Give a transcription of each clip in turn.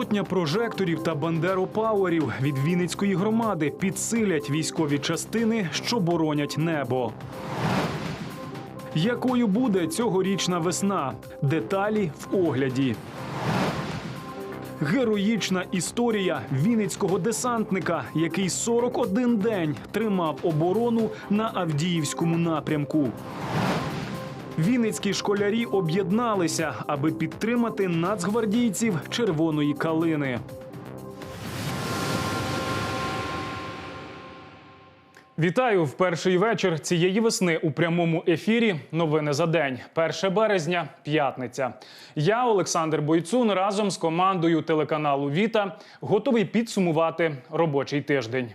Сотня прожекторів та бандеропауерів від Вінницької громади підсилять військові частини, що боронять небо. Якою буде цьогорічна весна? Деталі в огляді. Героїчна історія вінницького десантника, який 41 день тримав оборону на Авдіївському напрямку. Вінницькі школярі об'єдналися, аби підтримати нацгвардійців червоної калини. Вітаю в перший вечір цієї весни у прямому ефірі. Новини за день. 1 березня, п'ятниця. Я, Олександр Бойцун, разом з командою телеканалу Віта готовий підсумувати робочий тиждень.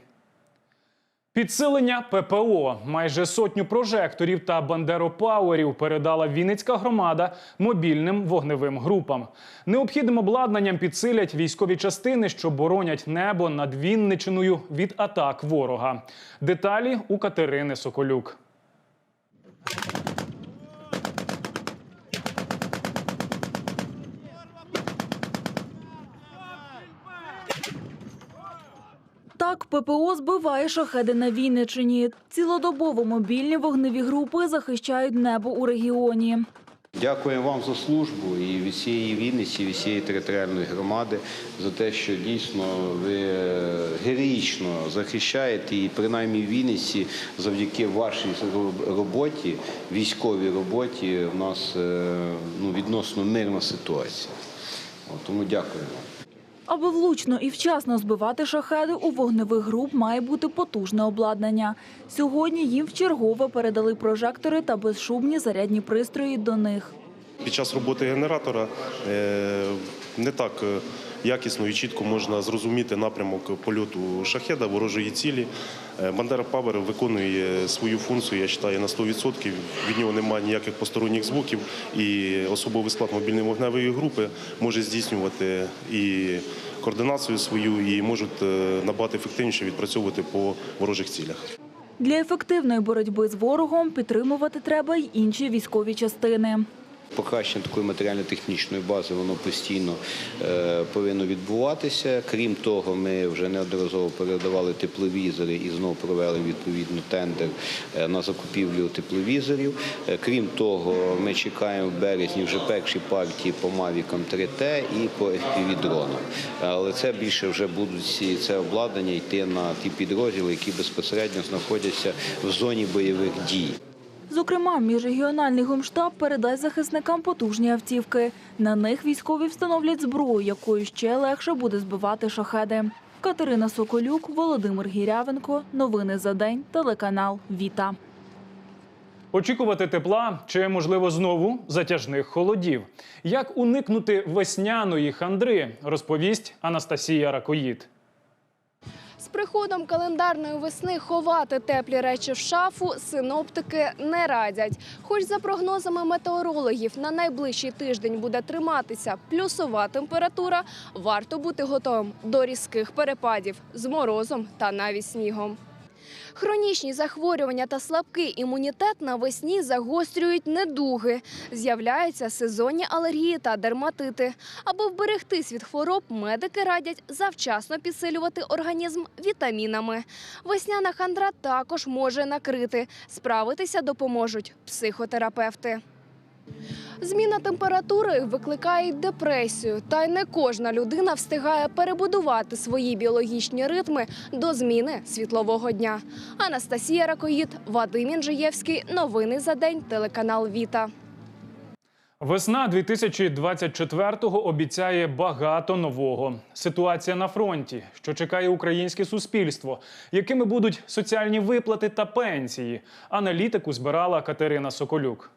Підсилення ППО майже сотню прожекторів та бандеропауерів передала Вінницька громада мобільним вогневим групам. Необхідним обладнанням підсилять військові частини, що боронять небо над Вінничиною від атак ворога. Деталі у Катерини Соколюк. Так, ППО збиває шахеди на Вінничині. Цілодобово мобільні вогневі групи захищають небо у регіоні. Дякуємо вам за службу і всієї Вінниці, і всієї територіальної громади за те, що дійсно ви героїчно захищаєте і принаймні в Вінниці завдяки вашій роботі, військовій роботі, в нас е, ну, відносно мирна ситуація. Тому дякуємо. Аби влучно і вчасно збивати шахеди, у вогневих груп має бути потужне обладнання. Сьогодні їм вчергове передали прожектори та безшумні зарядні пристрої до них. Під час роботи генератора е, не так е, якісно і чітко можна зрозуміти напрямок польоту шахеда ворожої цілі. Е, Бандера Павер виконує свою функцію, я вважаю, на 100%. Від нього немає ніяких посторонніх звуків, і особовий склад мобільної вогневої групи може здійснювати і координацію свою, і можуть е, набагато ефективніше відпрацьовувати по ворожих цілях. Для ефективної боротьби з ворогом підтримувати треба й інші військові частини. Покращення такої матеріально-технічної бази воно постійно е, повинно відбуватися. Крім того, ми вже неодноразово передавали тепловізори і знову провели відповідно тендер е, на закупівлю тепловізорів. Е, крім того, ми чекаємо в березні вже перші партії по Mavic 3T і по FPV-дронам. Але це більше вже будуть це обладнання йти на ті підрозділи, які безпосередньо знаходяться в зоні бойових дій. Зокрема, міжрегіональний гумштаб передасть захисникам потужні автівки. На них військові встановлять зброю, якою ще легше буде збивати шахеди. Катерина Соколюк, Володимир Гірявенко. Новини за день. Телеканал Віта. Очікувати тепла чи, можливо, знову затяжних холодів. Як уникнути весняної хандри, розповість Анастасія Ракоїд. Приходом календарної весни ховати теплі речі в шафу синоптики не радять. Хоч за прогнозами метеорологів на найближчий тиждень буде триматися плюсова температура, варто бути готовим до різких перепадів з морозом та навіть снігом. Хронічні захворювання та слабкий імунітет навесні загострюють недуги. З'являються сезонні алергії та дерматити. Аби вберегтись від хвороб, медики радять завчасно підсилювати організм вітамінами. Весняна хандра також може накрити. Справитися допоможуть психотерапевти. Зміна температури викликає депресію, та й не кожна людина встигає перебудувати свої біологічні ритми до зміни світлового дня. Анастасія Ракоїд, Вадим Інжиєвський. Новини за день. Телеканал Віта. Весна 2024-го обіцяє багато нового. Ситуація на фронті, що чекає українське суспільство, якими будуть соціальні виплати та пенсії. Аналітику збирала Катерина Соколюк.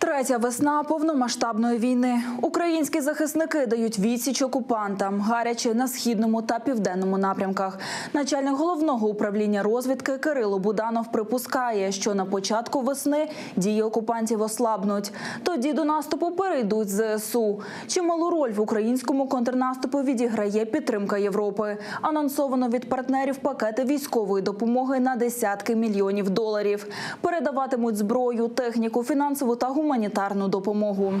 Третя весна повномасштабної війни. Українські захисники дають відсіч окупантам, гаряче на східному та південному напрямках. Начальник головного управління розвідки Кирило Буданов припускає, що на початку весни дії окупантів ослабнуть. Тоді до наступу перейдуть ЗСУ. Чималу роль в українському контрнаступі відіграє підтримка Європи. Анонсовано від партнерів пакети військової допомоги на десятки мільйонів доларів. Передаватимуть зброю, техніку, фінансову та гуманітарну допомогу.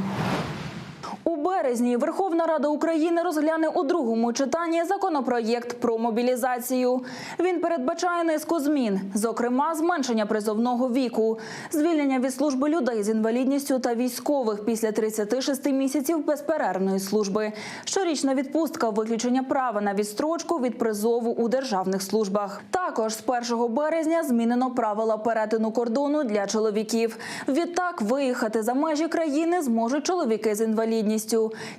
У березні Верховна Рада України розгляне у другому читанні законопроєкт про мобілізацію. Він передбачає низку змін, зокрема, зменшення призовного віку, звільнення від служби людей з інвалідністю та військових після 36 місяців безперервної служби, щорічна відпустка, виключення права на відстрочку від призову у державних службах. Також з 1 березня змінено правила перетину кордону для чоловіків. Відтак виїхати за межі країни зможуть чоловіки з інвалідністю.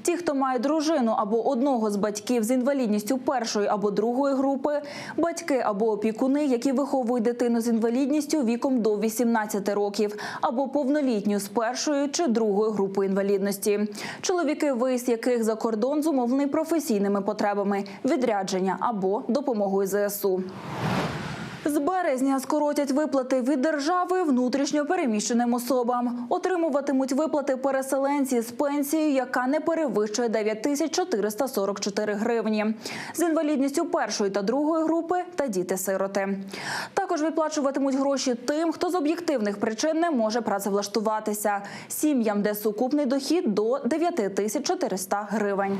Ті, хто має дружину або одного з батьків з інвалідністю першої або другої групи, батьки або опікуни, які виховують дитину з інвалідністю віком до 18 років, або повнолітню з першої чи другої групи інвалідності. Чоловіки, виїзд яких за кордон зумовлений професійними потребами, відрядження або допомогою ЗСУ. З березня скоротять виплати від держави внутрішньо переміщеним особам. Отримуватимуть виплати переселенці з пенсією, яка не перевищує 9444 гривні. З інвалідністю першої та другої групи та діти-сироти. Також виплачуватимуть гроші тим, хто з об'єктивних причин не може працевлаштуватися. Сім'ям, де сукупний дохід до 9400 гривень.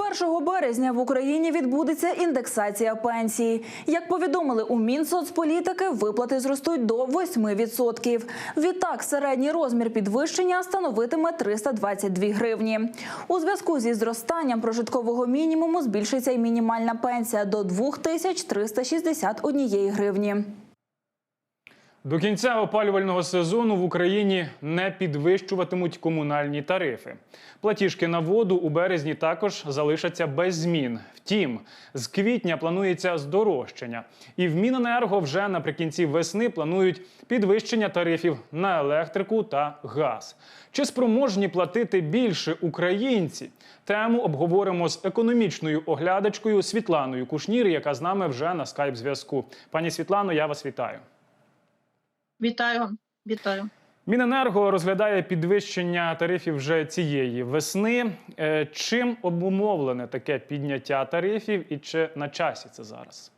З 1 березня в Україні відбудеться індексація пенсії. Як повідомили у Мінсоцполітики, виплати зростуть до 8%. Відтак, середній розмір підвищення становитиме 322 гривні. У зв'язку зі зростанням прожиткового мінімуму збільшиться й мінімальна пенсія до 2361 гривні. До кінця опалювального сезону в Україні не підвищуватимуть комунальні тарифи. Платіжки на воду у березні також залишаться без змін. Втім, з квітня планується здорожчання, і в Міненерго вже наприкінці весни планують підвищення тарифів на електрику та газ. Чи спроможні платити більше українці? Тему обговоримо з економічною оглядачкою Світланою Кушнір, яка з нами вже на скайп зв'язку. Пані Світлано, я вас вітаю. Вітаю, вітаю. Міненерго розглядає підвищення тарифів вже цієї весни. Е, Чим обумовлене таке підняття тарифів і чи на часі це зараз?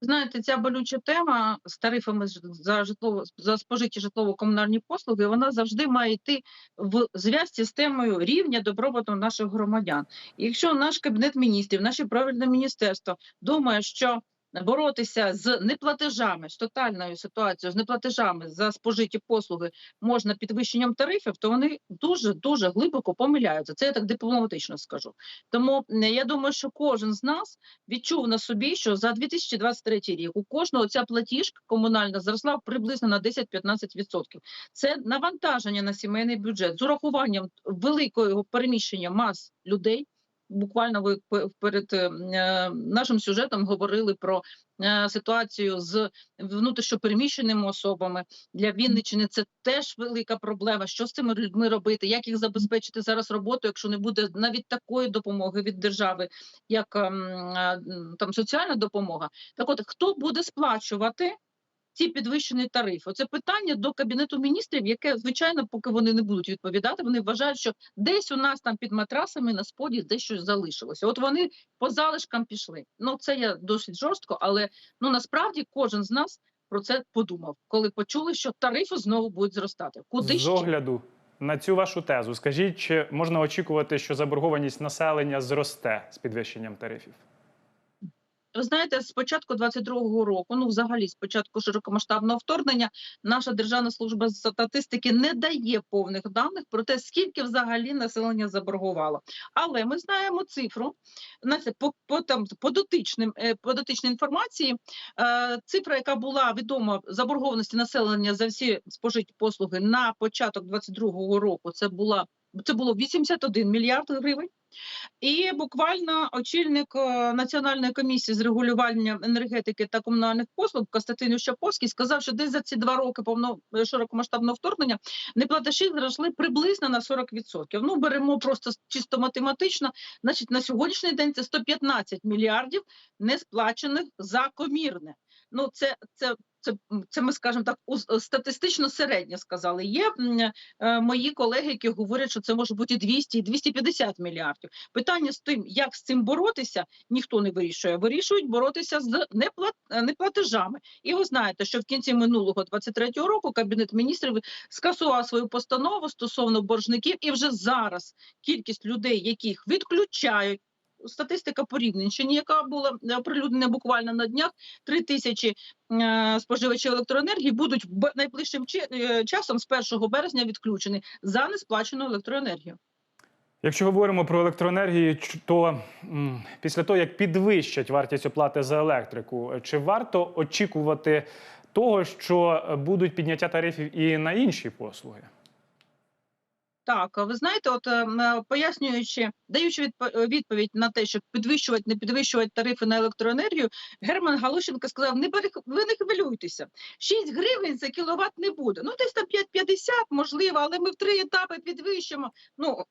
Знаєте, ця болюча тема з тарифами за житлово за спожиті житлово-комунальні послуги, вона завжди має йти в зв'язці з темою рівня добробуту наших громадян. І якщо наш кабінет міністрів, наше правильне міністерство думає, що боротися з неплатежами, з тотальною ситуацією, з неплатежами за спожиті послуги можна підвищенням тарифів, то вони дуже дуже глибоко помиляються. Це я так дипломатично скажу. Тому я думаю, що кожен з нас відчув на собі, що за 2023 рік у кожного ця платіжка комунальна зросла приблизно на 10-15%. Це навантаження на сімейний бюджет з урахуванням великого переміщення мас людей. Буквально ви пе- перед е, е, нашим сюжетом говорили про е, ситуацію з внутрішньопереміщеними особами для Вінниччини. Це теж велика проблема. Що з цими людьми робити? Як їх забезпечити зараз роботу, якщо не буде навіть такої допомоги від держави, як ем, там соціальна допомога? Так, от хто буде сплачувати? Ці підвищені тарифи. Це питання до кабінету міністрів, яке звичайно, поки вони не будуть відповідати, вони вважають, що десь у нас там під матрасами на споді десь щось залишилося. От вони по залишкам пішли. Ну це я досить жорстко, але ну насправді кожен з нас про це подумав, коли почули, що тарифи знову будуть зростати. Куди з ще? огляду на цю вашу тезу, скажіть, чи можна очікувати, що заборгованість населення зросте з підвищенням тарифів? Ви знаєте, з початку 22-го року, ну взагалі з початку широкомасштабного вторгнення, наша державна служба статистики не дає повних даних про те, скільки взагалі населення заборгувало. Але ми знаємо цифру знаєте, по, по там по дотичним е, по дотичній інформації. Е, цифра, яка була відома заборгованості населення за всі спожиті послуги на початок 22-го року, це була це було 81 мільярд гривень. І буквально очільник е, Національної комісії з регулювання енергетики та комунальних послуг Костянтин Щаповський сказав, що десь за ці два роки повно е, широкомасштабного вторгнення неплатежі зросли приблизно на 40%. Ну беремо просто чисто математично. Значить, на сьогоднішній день це 115 мільярдів несплачених за комірне. Ну це це це, це ми скажемо так, ус- статистично середньо сказали. Є е, мої колеги, які говорять, що це може бути 200 і 250 мільярдів. Питання з тим, як з цим боротися, ніхто не вирішує. Вирішують боротися з е, неплатежами. І ви знаєте, що в кінці минулого 23-го року Кабінет міністрів скасував свою постанову стосовно боржників, і вже зараз кількість людей, яких відключають. Статистика по Рівненщині, яка була е, оприлюднена буквально на днях, 3 тисячі е, споживачів електроенергії будуть найближчим е, часом з 1 березня відключені за несплачену електроенергію. Якщо говоримо про електроенергію, то після того, як підвищать вартість оплати за електрику, чи варто очікувати того, що будуть підняття тарифів і на інші послуги? Так, ви знаєте, от е, м, е, пояснюючи, даючи е, відповідь на те, що підвищувати, не підвищувати тарифи на електроенергію, Герман Галущенко сказав: не ви не хвилюйтеся, 6 гривень за кіловат не буде. Ну десь там 5,50, можливо, але ми в три етапи підвищимо. Ну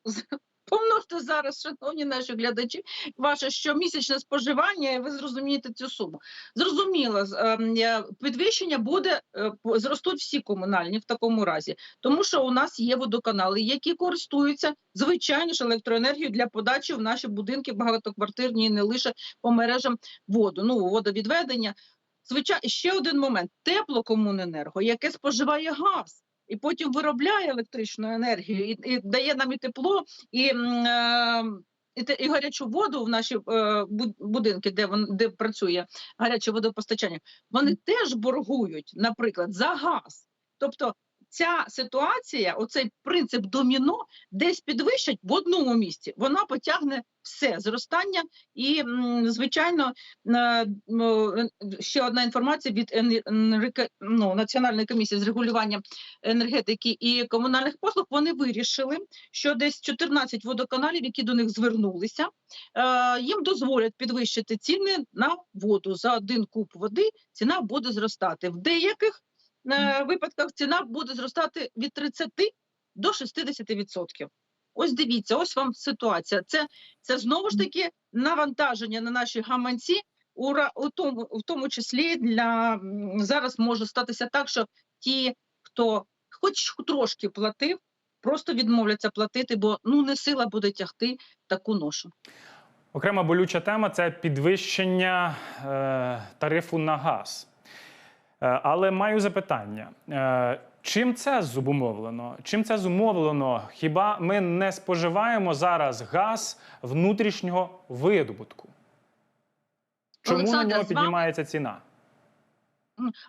помножте зараз, шановні наші глядачі, ваше щомісячне споживання, і ви зрозумієте цю суму. Зрозуміло, ем, підвищення буде е, зростуть всі комунальні в такому разі. Тому що у нас є водоканали, які користуються звичайно ж електроенергією для подачі в наші будинки багатоквартирні, і не лише по мережам воду, ну водовідведення. Звичайно, ще один момент: теплокомуненерго, яке споживає газ. І потім виробляє електричну енергію і, і дає нам і тепло, і, е, і, і гарячу воду в наші е, будинки, де вон де працює гаряче водопостачання. Вони теж боргують, наприклад, за газ. Тобто ця ситуація, оцей принцип доміно, десь підвищать в одному місці, вона потягне все зростання. І, звичайно, ще одна інформація від ну, Національної комісії з регулювання енергетики і комунальних послуг. Вони вирішили, що десь 14 водоканалів, які до них звернулися, е, їм дозволять підвищити ціни на воду за один куб води. Ціна буде зростати в деяких випадках ціна буде зростати від 30 до 60%. Ось дивіться, ось вам ситуація. Це, це знову ж таки навантаження на наші гаманці, у, у, тому, у тому числі для зараз може статися так, що ті, хто хоч трошки платив, просто відмовляться платити, бо ну не сила буде тягти таку ношу. Окрема болюча тема це підвищення е, тарифу на газ. Е, але маю запитання: е, чим це зумовлено? Чим це зумовлено? Хіба ми не споживаємо зараз газ внутрішнього видобутку? Чому на нього піднімається ціна?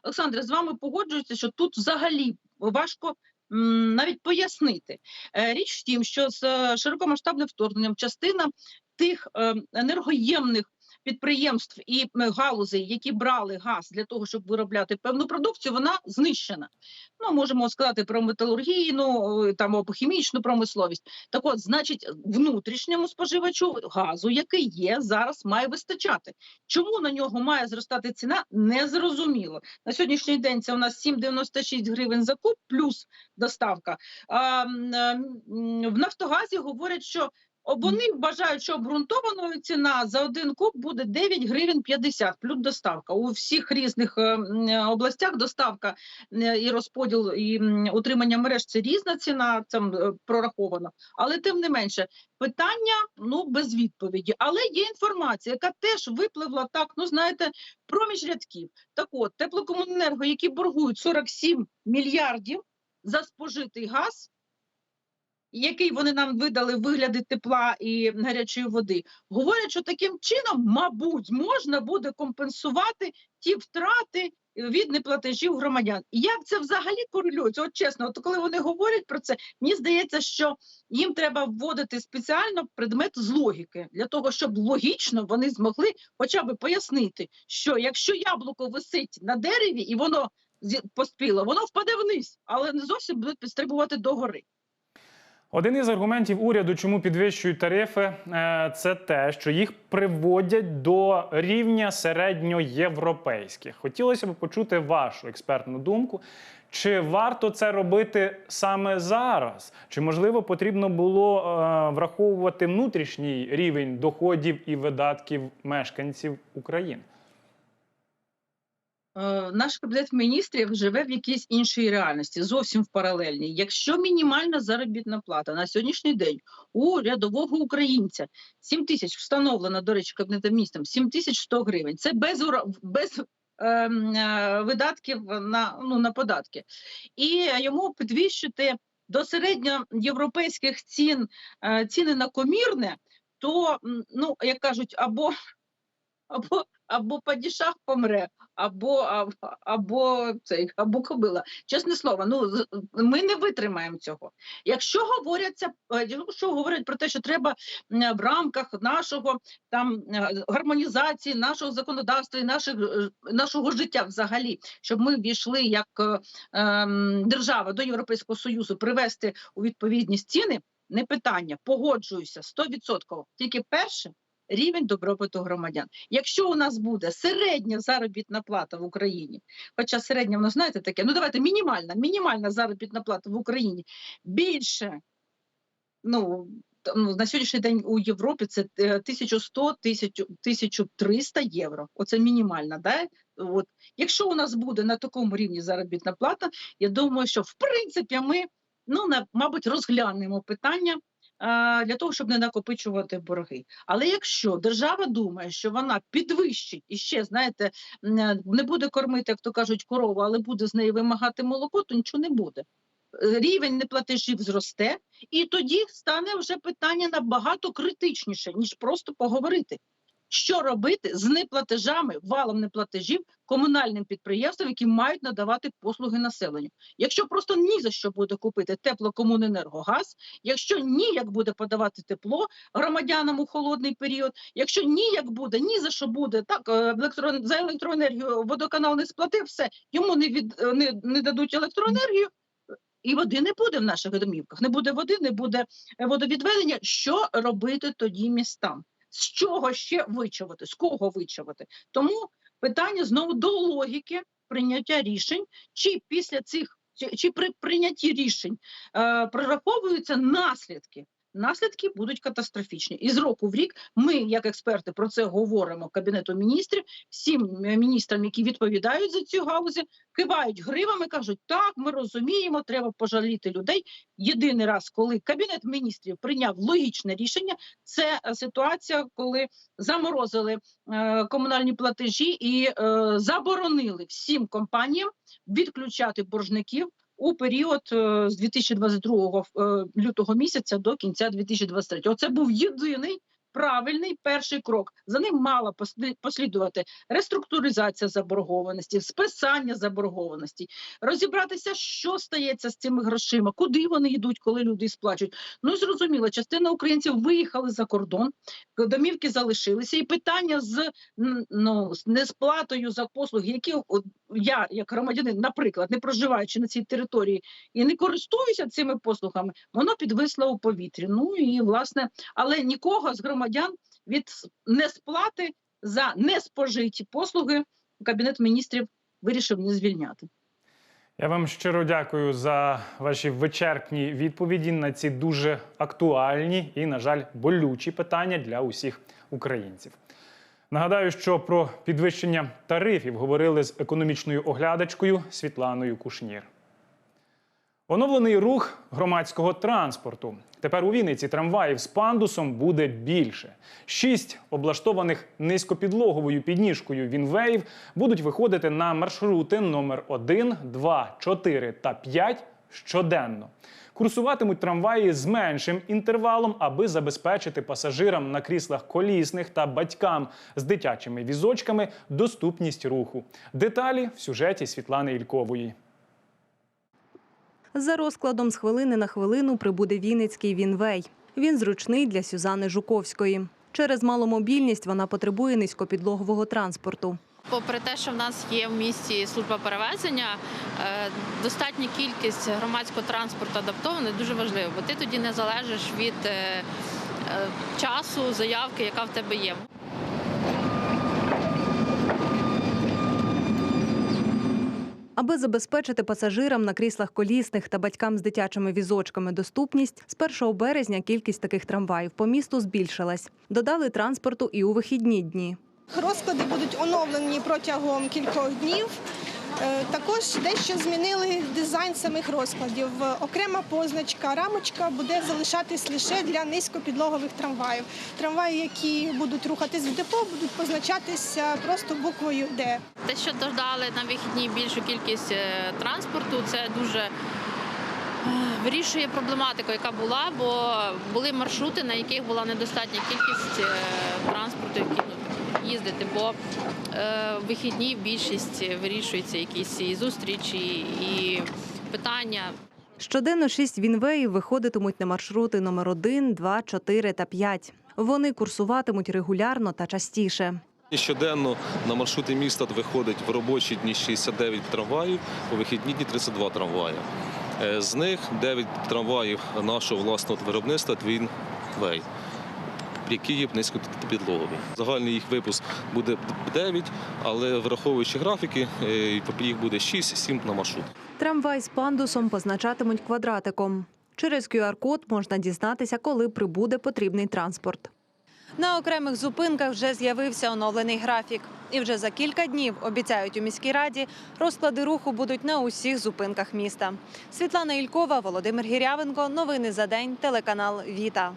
Олександре, з вами погоджуюся, що тут взагалі важко навіть пояснити. Е, Річ в тім, що з широкомасштабним вторгненням частина тих е, енергоємних підприємств і галузей, які брали газ для того, щоб виробляти певну продукцію, вона знищена. Ну, можемо сказати про металургійну там або хімічну промисловість. Так от, значить, внутрішньому споживачу газу, який є, зараз має вистачати. Чому на нього має зростати ціна, не зрозуміло. На сьогоднішній день це у нас 7,96 гривень за куб плюс доставка. А, в Нафтогазі говорять, що вони вважають, що обґрунтованою ціна за один куб буде 9 гривень 50 плюс доставка. У всіх різних е, областях доставка е, і розподіл і утримання мереж це різна ціна, це м, е, прораховано. Але тим не менше, питання ну без відповіді. Але є інформація, яка теж випливла так. Ну знаєте, проміж рядків. Так от теплокомуненерго, які боргують 47 мільярдів за спожитий газ. Який вони нам видали в вигляді тепла і гарячої води, говорять, що таким чином, мабуть, можна буде компенсувати ті втрати від неплатежів громадян. І як це взагалі корелюється? От чесно, от коли вони говорять про це, мені здається, що їм треба вводити спеціально предмет з логіки для того, щоб логічно вони змогли хоча б пояснити, що якщо яблуко висить на дереві і воно поспіло, воно впаде вниз, але не зовсім будуть підстрибувати догори. Один із аргументів уряду, чому підвищують тарифи, е, це те, що їх приводять до рівня середньоєвропейських. Хотілося б почути вашу експертну думку. Чи варто це робити саме зараз? Чи можливо потрібно було е, враховувати внутрішній рівень доходів і видатків мешканців України? Е, наш кабінет міністрів живе в якійсь іншій реальності, зовсім в паралельній. Якщо мінімальна заробітна плата на сьогоднішній день у рядового українця 7 тисяч встановлена, до речі, кабінетом міністром 7100 гривень. Це без без ем, е, видатків на, ну, на податки. І йому підвищити до середньоєвропейських цін е, ціни на комірне, то ну як кажуть, або або або падішах помре, або або, або цей або кобила. Чесне слово, ну ми не витримаємо цього. Якщо говоряться, е, якщо говорять про те, що треба в рамках нашого там е, гармонізації, нашого законодавства і наших е, нашого життя взагалі, щоб ми війшли як ем, держава до Європейського союзу, привести у відповідність ціни. Не питання, погоджуюся 100%. Тільки перше рівень добробуту громадян. Якщо у нас буде середня заробітна плата в Україні, хоча середня, воно знаєте таке, ну давайте мінімальна, мінімальна заробітна плата в Україні більше, ну. ну, на сьогоднішній день у Європі це е, 1100 1000 1300 євро. Оце мінімальна. Да? От. Якщо у нас буде на такому рівні заробітна плата, я думаю, що в принципі ми, ну, мабуть, розглянемо питання для того, щоб не накопичувати борги. Але якщо держава думає, що вона підвищить і ще, знаєте, е, не буде кормити, як то кажуть, корову, але буде з неї вимагати молоко, то нічого не буде. Е, Рівень неплатежів зросте, і тоді стане вже питання набагато критичніше, ніж просто поговорити. Що робити з неплатежами, валом неплатежів комунальним підприємствам, які мають надавати послуги населенню? Якщо просто ні за що буде купити теплокомуненерго газ, якщо ніяк буде подавати тепло громадянам у холодний період, якщо ніяк буде, ні за що буде так, е, електро... за електроенергію водоканал не сплатив, все йому не від е, не, не дадуть електроенергію. І води не буде в наших домівках. Не буде води, не буде е, водовідведення. Що робити тоді містам? З чого ще вичавити? З кого вичавити? Тому питання знову до логіки прийняття рішень, чи після цих чи, чи при прийнятті рішень е, прораховуються наслідки. Наслідки будуть катастрофічні. І з року в рік ми, як експерти, про це говоримо кабінету міністрів, всім е, міністрам, які відповідають за цю галузі, кивають гривами, кажуть, так, ми розуміємо, треба пожаліти людей. Єдиний раз, коли кабінет міністрів прийняв логічне рішення, це ситуація, коли заморозили е, комунальні платежі і е, заборонили всім компаніям відключати боржників у період е, з 2022 е, лютого місяця до кінця 2023. Оце був єдиний правильний перший крок. За ним мала послі- послідувати реструктуризація заборгованості, списання заборгованості, розібратися, що стається з цими грошима, куди вони йдуть, коли люди сплачують. Ну зрозуміло, частина українців виїхали за кордон, домівки залишилися, і питання з ну, з несплатою за послуги, які я, як громадянин, наприклад, не проживаючи на цій території і не користуюся цими послугами, воно підвисло у повітрі. Ну і власне, але нікого з громадян від несплати за неспожиті послуги кабінет міністрів вирішив не звільняти. Я вам щиро дякую за ваші вичерпні відповіді на ці дуже актуальні і, на жаль, болючі питання для усіх українців. Нагадаю, що про підвищення тарифів говорили з економічною оглядачкою Світланою Кушнір. Оновлений рух громадського транспорту. Тепер у Вінниці трамваїв з пандусом буде більше. Шість облаштованих низькопідлоговою підніжкою вінвеїв будуть виходити на маршрути номер 1, 2, 4 та 5 щоденно. Курсуватимуть трамваї з меншим інтервалом, аби забезпечити пасажирам на кріслах колісних та батькам з дитячими візочками доступність руху. Деталі в сюжеті Світлани Ількової. За розкладом з хвилини на хвилину прибуде Вінницький Вінвей. Він зручний для Сюзани Жуковської. Через маломобільність вона потребує низькопідлогового транспорту. Попри те, що в нас є в місті служба перевезення, е, достатня кількість громадського транспорту адаптований дуже важливо, бо ти тоді не залежиш від е, е, часу, заявки, яка в тебе є. Аби забезпечити пасажирам на кріслах колісних та батькам з дитячими візочками доступність, з 1 березня кількість таких трамваїв по місту збільшилась. Додали транспорту і у вихідні дні. Розклади будуть оновлені протягом кількох днів. Е, Також дещо змінили дизайн самих розкладів. Окрема позначка, рамочка буде залишатись лише для низькопідлогових трамваїв. Трамваї, які будуть рухатись в депо, будуть позначатися просто буквою Д. Те, що додали на вихідні більшу кількість е, транспорту, це дуже е, вирішує проблематику, яка була, бо були маршрути, на яких була недостатня кількість транспорту, їздити, бо е, в вихідні більшість вирішується якісь і зустрічі, і питання. Щоденно шість вінвеїв виходитимуть на маршрути номер 1, 2, 4 та 5. Вони курсуватимуть регулярно та частіше. Щоденно на маршрути міста виходить в робочі дні 69 трамваїв, у вихідні дні 32 трамваї. Е, З них 9 трамваїв нашого власного виробництва Way, які є низькопідлогові. Загальний їх випуск буде 9, але враховуючи графіки, е, їх буде 6-7 на маршрут. Трамвай з пандусом позначатимуть квадратиком. Через QR-код можна дізнатися, коли прибуде потрібний транспорт. На окремих зупинках вже з'явився оновлений графік. І вже за кілька днів, обіцяють у міській раді, розклади руху будуть на усіх зупинках міста. Світлана Ількова, Володимир Гірявенко. Новини за день. Телеканал Віта.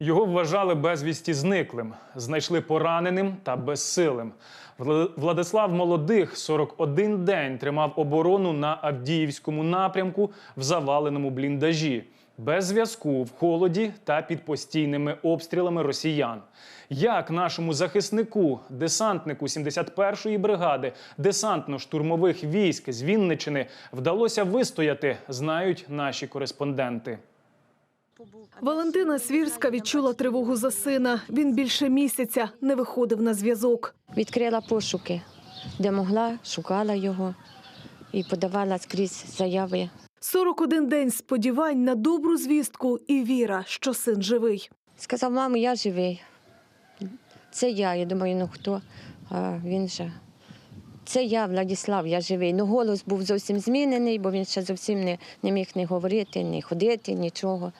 Його вважали безвісті зниклим, знайшли пораненим та безсилим. Вла- Владислав Молодих 41 день тримав оборону на Авдіївському напрямку в заваленому бліндажі, без зв'язку, в холоді та під постійними обстрілами росіян. Як нашому захиснику, десантнику 71-ї бригади десантно-штурмових військ з Вінничини вдалося вистояти, знають наші кореспонденти. Валентина Свірська відчула тривогу за сина. Він більше місяця не виходив на зв'язок. Відкрила пошуки, де могла, шукала його і подавала скрізь заяви. 41 день сподівань на добру звістку і віра, що син живий. Сказав, мамо, я живий. Це я. Я думаю, ну хто? А він же. Це я, Владислав, я живий. Ну, голос був зовсім змінений, бо він ще зовсім не, не міг не говорити, не ходити, нічого.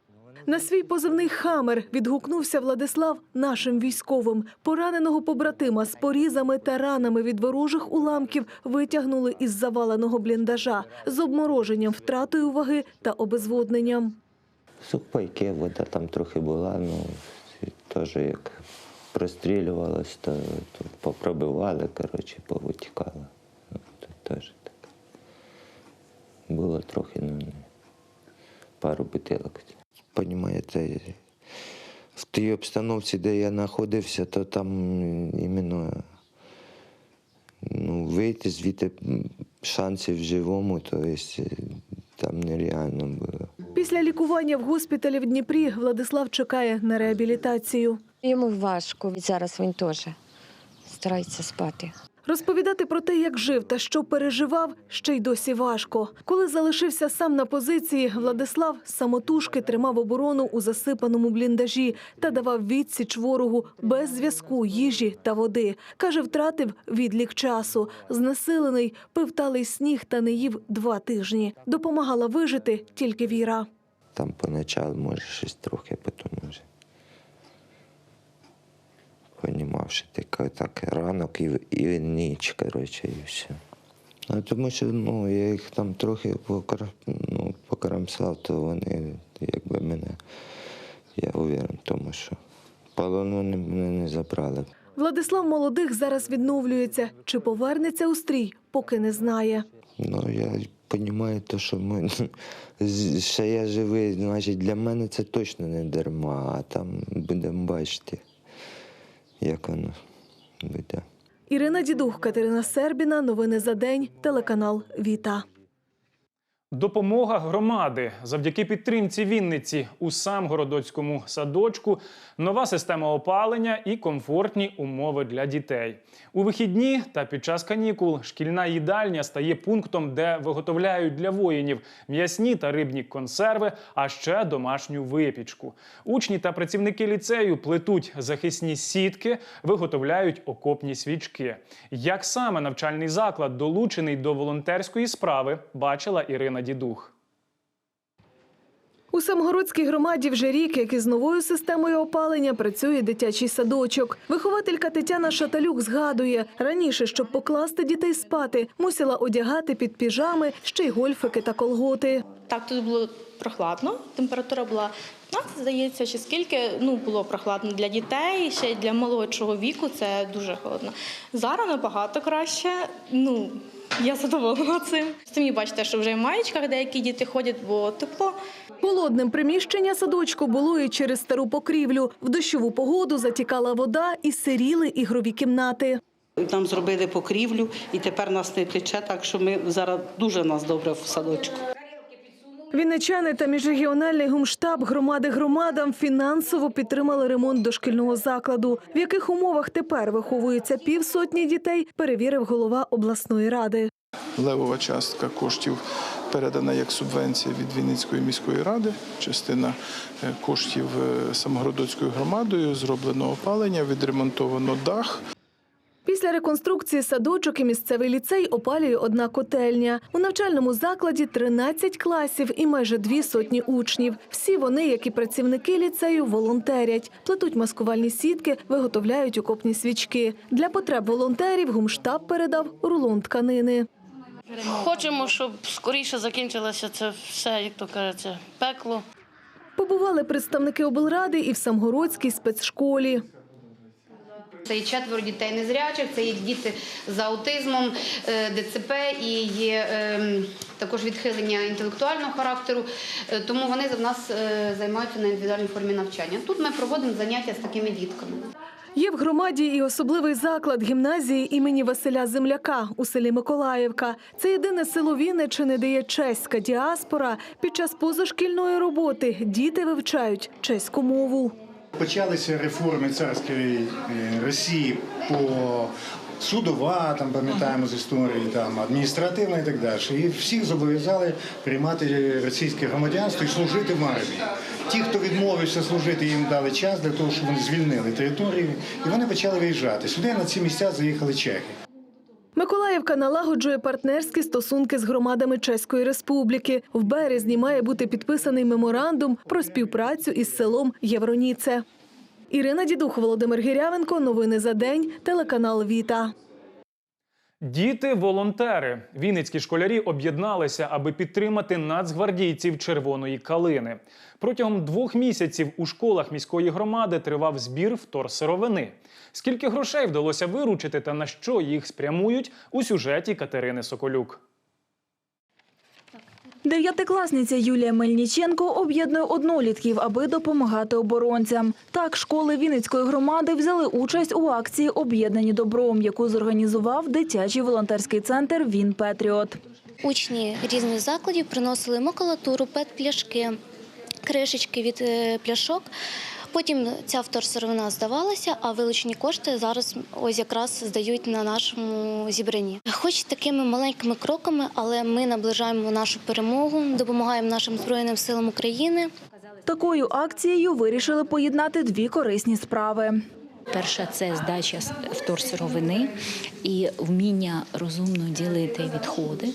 На свій позивний хамер відгукнувся Владислав нашим військовим. Пораненого побратима з порізами та ранами від ворожих уламків витягнули із заваленого бліндажа з обмороженням, втратою ваги та обезводненням. Сухпайки, вода там трохи була, ну теж як прострілювалось, то, то попробивали, коротше, повитікало. Ну, теж так. Було трохи, ну, пару бутилок. Понімаєте, в тій обстановці, де я знаходився, то там іменно ну, вийти звідти шансів живому, то есть, е, там нереально було. Після лікування в госпіталі в Дніпрі Владислав чекає на реабілітацію. Йому важко. Зараз він теж старається спати. Розповідати про те, як жив та що переживав, ще й досі важко. Коли залишився сам на позиції, Владислав самотужки тримав оборону у засипаному бліндажі та давав відсіч ворогу без зв'язку, їжі та води. Каже, втратив відлік часу. Знесилений, пив талий сніг та не їв два тижні. Допомагала вижити тільки віра. Там поначалу, може, щось трохи, потім вже. Понімав, що так ранок і, і ніч, коротше, і все. А тому що ну, я їх там трохи покар... ну, покарамсав, то вони якби мене, я уверен тому, що полону не- мене не забрали. Владислав Молодих зараз відновлюється. Чи повернеться у стрій, поки не знає. Ну, я розумію, то, що ми, ще я живий, значить для мене це точно не дарма, а там будемо бачити, як воно буде. Ірина Дідух, Катерина Сербіна. Новини за день. Телеканал Віта. Допомога громади завдяки підтримці Вінниці у Самгородоцькому садочку, нова система опалення і комфортні умови для дітей. У вихідні та під час канікул шкільна їдальня стає пунктом, де виготовляють для воїнів м'ясні та рибні консерви, а ще домашню випічку. Учні та працівники ліцею плетуть захисні сітки, виготовляють окопні свічки. Як саме навчальний заклад долучений до волонтерської справи, бачила Ірина Дідух. У Самгородській громаді вже рік, як із новою системою опалення, працює дитячий садочок. Вихователька Тетяна Шаталюк згадує, раніше, щоб покласти дітей спати, мусила одягати під піжами ще й гольфики та колготи. Так, тут було прохладно. Температура була 15, здається, чи скільки. Ну, було прохладно для дітей, ще й для молодшого віку це дуже холодно. Зараз набагато краще. Ну, я задоволена цим. Самі бачите, що вже в маєчках деякі діти ходять, бо тепло. Холодним приміщення садочку було і через стару покрівлю. В дощову погоду затікала вода і сиріли ігрові кімнати. Нам зробили покрівлю, і тепер нас не тече, так що ми зараз дуже нас добре в садочку. Вінничани та міжрегіональний гумштаб громади громадам фінансово підтримали ремонт дошкільного закладу. В яких умовах тепер виховується півсотні дітей, перевірив голова обласної ради. Левова частка коштів передана як субвенція від Вінницької міської ради. Частина е, коштів е, Самогородоцькою громадою зроблено опалення, відремонтовано дах. Після реконструкції садочок і місцевий ліцей опалює одна котельня. У навчальному закладі 13 класів і майже дві сотні учнів. Всі вони, як і працівники ліцею, волонтерять, плетуть маскувальні сітки, виготовляють окопні свічки. Для потреб волонтерів гумштаб передав рулон тканини. Хочемо, щоб скоріше закінчилося це все, як то кажеться, пекло. Побували представники облради і в Самгородській спецшколі. Це і четверо дітей незрячих, це є діти з аутизмом, е, ДЦП і є ем, також відхилення інтелектуального характеру. Е, Тому вони в нас е, займаються на індивідуальній формі навчання. Тут ми проводимо заняття з такими дітками. Є в громаді і особливий заклад гімназії імені Василя Земляка у селі Миколаївка. Це єдине село Вінничини, де є чеська діаспора. Під час позашкільної роботи діти вивчають чеську мову. Почалися реформи царської е, Росії по судова, там пам'ятаємо з історії, там адміністративна і так далі. І всіх зобов'язали приймати російське громадянство і служити в армії. Ті, хто відмовився служити, їм дали час для того, щоб вони звільнили територію, і вони почали виїжджати. Сюди на ці місця заїхали чехи. Миколаївка налагоджує партнерські стосунки з громадами Чеської Республіки. В березні має бути підписаний меморандум про співпрацю із селом Євроніце. Ірина Дідух, Володимир Гірявенко. Новини за день. Телеканал Віта. Діти-волонтери. Вінницькі школярі об'єдналися, аби підтримати нацгвардійців Червоної калини. Протягом двох місяців у школах міської громади тривав збір вторсировини. Скільки грошей вдалося виручити та на що їх спрямують у сюжеті Катерини Соколюк. Дев'ятикласниця Юлія Мельніченко об'єднує однолітків, аби допомагати оборонцям. Так, школи Вінницької громади взяли участь у акції Об'єднані добром, яку зорганізував дитячий волонтерський центр Він Петріот. Учні різних закладів приносили макулатуру, пет-пляшки, кришечки від е, пляшок. Потім ця вторсировина здавалася, а вилучені кошти зараз ось якраз здають на нашому зібранні. Хоч такими маленькими кроками, але ми наближаємо нашу перемогу, допомагаємо нашим збройним силам України. Такою акцією вирішили поєднати дві корисні справи. Перша це здача вторсировини і вміння розумно ділити відходи.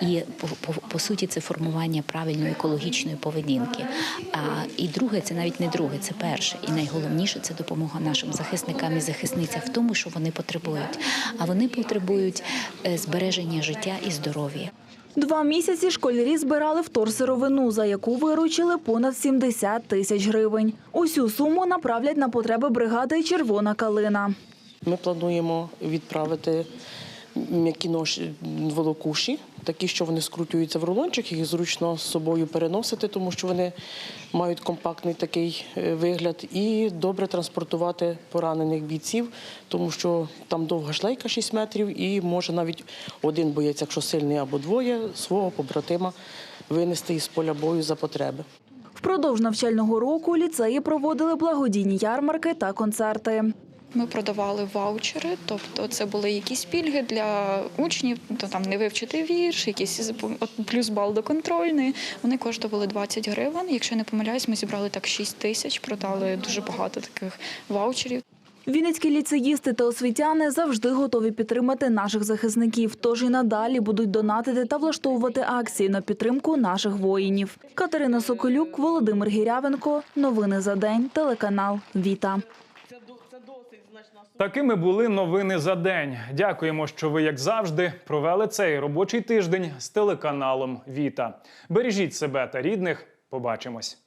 І по, по, по суті це формування правильної екологічної поведінки. А і друге, це навіть не друге, це перше. І найголовніше це допомога нашим захисникам і захисницям в тому, що вони потребують. А вони потребують е, збереження життя і здоров'я. Два місяці школярі збирали вторсировину, за яку виручили понад 70 тисяч гривень. Усю суму направлять на потреби бригади Червона калина. Ми плануємо відправити м'які волокуші, такі, що вони скручуються в рулончик, їх зручно з собою переносити, тому що вони мають компактний такий е, вигляд, і добре транспортувати поранених бійців, тому що там довга шлейка 6 метрів, і може навіть один боєць, якщо сильний або двоє, свого побратима винести із поля бою за потреби. Впродовж навчального року ліцеї проводили благодійні ярмарки та концерти. Ми продавали ваучери, тобто це були якісь пільги для учнів, то там не вивчити вірш, якісь плюс бал до контрольної. Вони коштували 20 гривень. Якщо не помиляюсь, ми зібрали так 6 тисяч, продали дуже багато таких ваучерів. Вінницькі ліцеїсти та освітяни завжди готові підтримати наших захисників, тож і надалі будуть донатити та влаштовувати акції на підтримку наших воїнів. Катерина Соколюк, Володимир Гірявенко. Новини за день. Телеканал Віта. Такими були новини за день. Дякуємо, що ви, як завжди, провели цей робочий тиждень з телеканалом Віта. Бережіть себе та рідних. Побачимось.